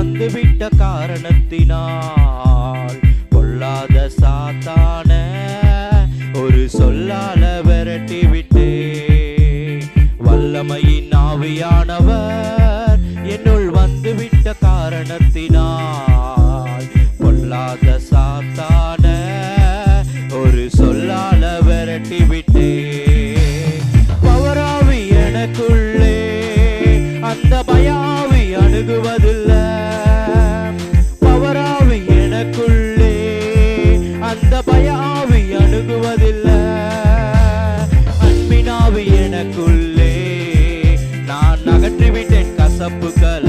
வந்துவிட்ட காரணத்தினால் பொல்லாத சாத்தான ஒரு சொல்லால விரட்டிவிட்டே. வல்லமையின் ஆவியானவர் என்னுள் வந்துவிட்ட காரணத்தினால் அகற்றிவிட்டேன்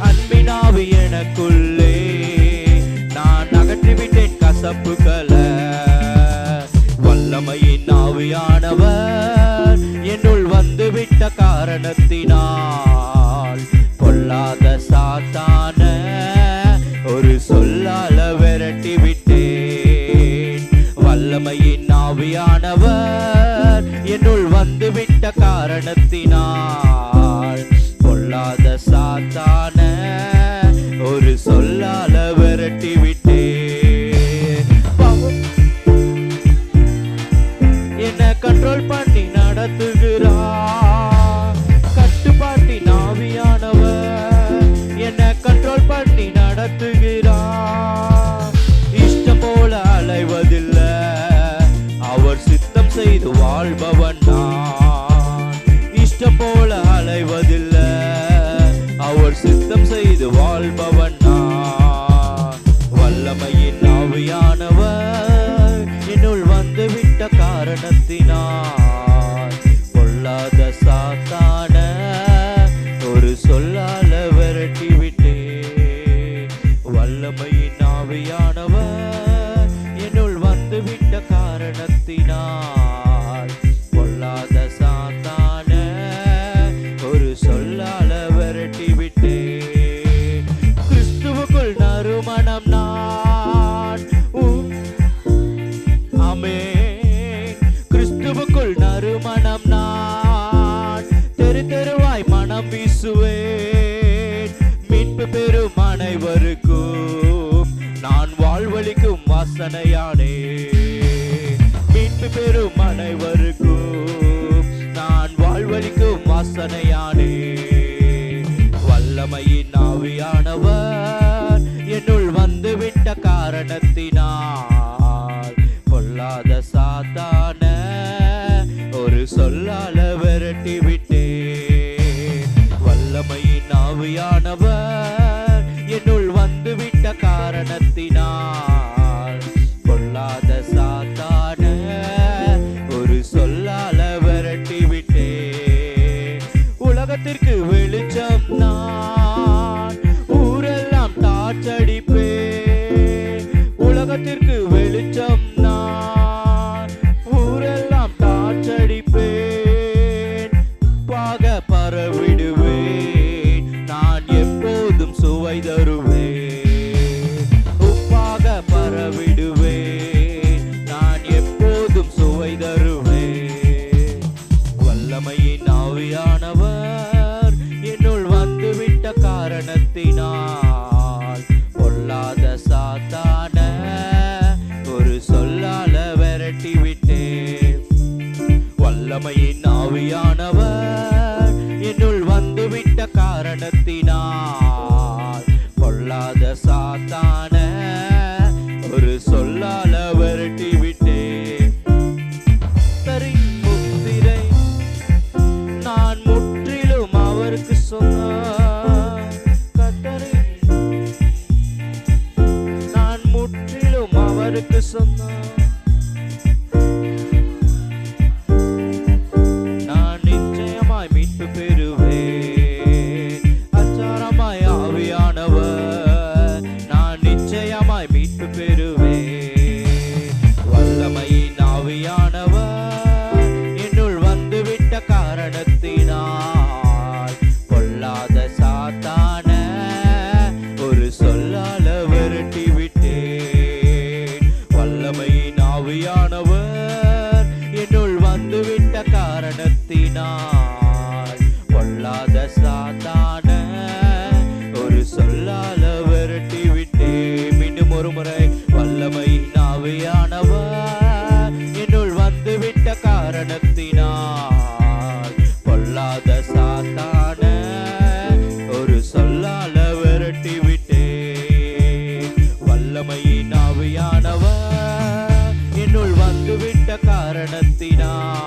அன்பினாவி எனக்குள்ளே நான் அகற்றிவிட்டேன் கசப்புகள. வல்லமையின் ஆவியானவர் என்னுள் வந்துவிட்ட காரணத்தினால் பொல்லாத சாத்தான ஒரு சொல்லால விரட்டி விட்டு செய்து வாழ்பவன் நான். இஷ்டம் போல அலைவதில்லை அவர் சித்தம் செய்து வாழ்பவன் நான். வல்லமையின் ஆவியானவர் என்னுள் வந்துவிட்ட காரணத்தினால் வாழ்வழிக்கும் வாசனையானே மீட்பு பெறும் அனைவருக்கும் நான் வாழ்வழிக்கும் வாசனையானே. வல்லமையின் ஆவியானவர் என்னுள் வந்துவிட்ட காரணத்தினால் பொல்லாத சா காரணத்தினால் பொல்லாத சாத்தான ஒரு சொல்லால விரட்டி விட்டேன். வல்லமையின் ஆவியானவர் என்னுள் வந்துவிட்ட காரணத்தினால் பொல்லாத சாத்தான Listen up. ஆவியானவர் என்னுள் வந்துவிட்ட காரணத்தினால் பொல்லாத சாத்தான ஒரு சொல்லால விரட்டி விட்டு மீண்டும் ஒரு முறை வல்லமையின் ஆவியான விட்டுவிட்ட காரணத்தினால்